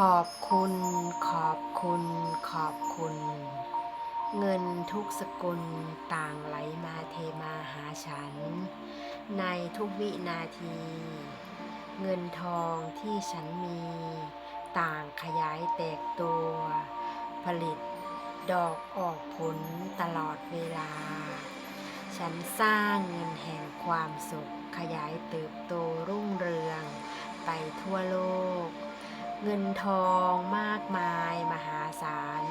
ขอบคุณ ขอบคุณ ขอบคุณ เงินทุกสกุลต่างไหลมาเทมาหาฉัน ในทุกวินาที เงินทองที่ฉันมี ต่างขยายแตกตัว ผลิตดอกออกผลตลอดเวลา ฉันสร้างเงินแห่งความสุขขยายเติบโตรุ่งเรืองไปทั่วโลก เงินทองมากมายมหาศาล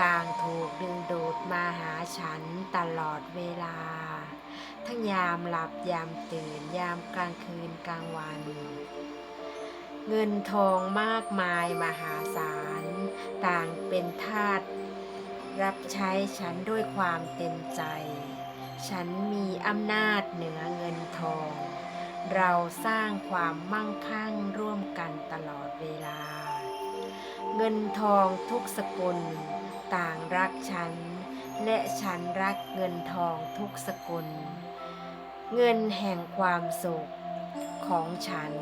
ต่างถูกดึงดูดมาหาฉันตลอดเวลา ทั้งยามหลับยามตื่นยามกลางคืนกลางวัน เงินทองมากมายมหาศาล ต่างเป็นทาสรับใช้ฉันด้วยความเต็มใจ ฉันมีอำนาจเหนือเงินทอง เราสร้างความมั่งคั่งร่วมกันตลอดเวลา เงินทองทุกสกุล ต่างรักฉัน และฉันรักเงินทองทุกสกุล เงินแห่งความสุขของฉัน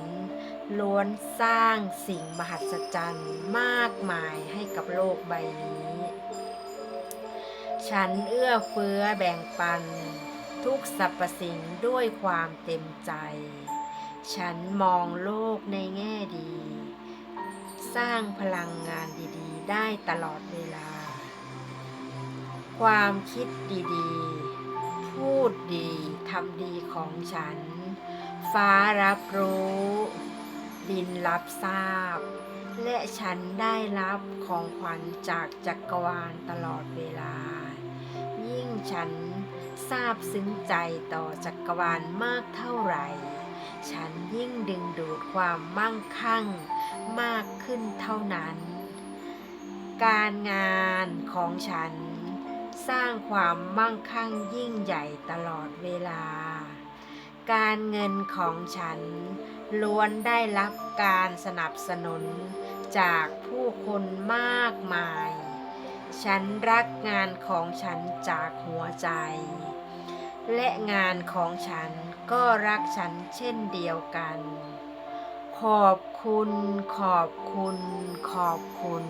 ล้วนสร้างสิ่งมหัศจรรย์มากมายให้กับโลกใบนี้ ฉันเอื้อเฟื้อแบ่งปัน ทุกสรรพสิ่งด้วยความเต็มใจ ฉันมองโลกในแง่ดี สร้างพลังงานดีๆ ได้ตลอดเวลา ความคิดดีๆ พูดดีทำดีของฉัน ฟ้ารับรู้ ดินรับทราบ และฉันได้รับของขวัญจากจักรวาลตลอดเวลา ยิ่งฉัน ทราบซึ้งใจต่อจักรวาลมากเท่าไหร่ ฉันยิ่งดึงดูดความมั่งคั่งมากขึ้นเท่านั้น การงานของฉันสร้างความมั่งคั่งยิ่งใหญ่ตลอดเวลา การเงินของฉันล้วนได้รับการสนับสนุนจากผู้คนมากมาย ฉันรักงานของฉันจากหัวใจ และงานของฉันก็รักฉันเช่นเดียวกัน ขอบคุณ ขอบคุณ ขอบคุณ